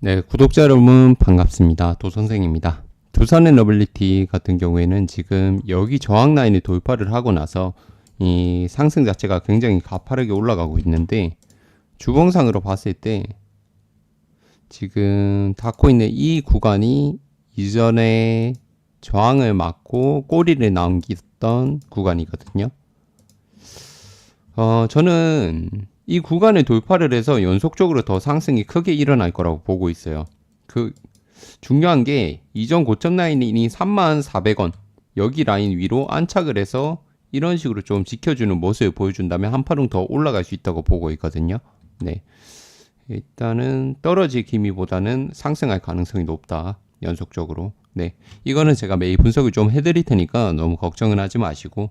네, 구독자 여러분 반갑습니다. 도선생입니다. 두산의 러블리티 같은 경우에는 지금 여기 저항 라인을 돌파를 하고 나서 이 상승 자체가 굉장히 가파르게 올라가고 있는데 주봉상으로 봤을 때 지금 닿고 있는 이 구간이 이전에 저항을 맞고 꼬리를 남겼던 구간이거든요. 어, 저는 이 구간을 돌파를 해서 연속적으로 더 상승이 크게 일어날 거라고 보고 있어요. 그 중요한 게 이전 고점 라인이 34,400원 여기 라인 위로 안착을 해서 이런 식으로 좀 지켜주는 모습을 보여준다면 한 파동 더 올라갈 수 있다고 보고 있거든요. 네. 일단은 떨어질 기미보다는 상승할 가능성이 높다. 연속적으로. 네. 이거는 제가 매일 분석을 좀 해드릴 테니까 너무 걱정은 하지 마시고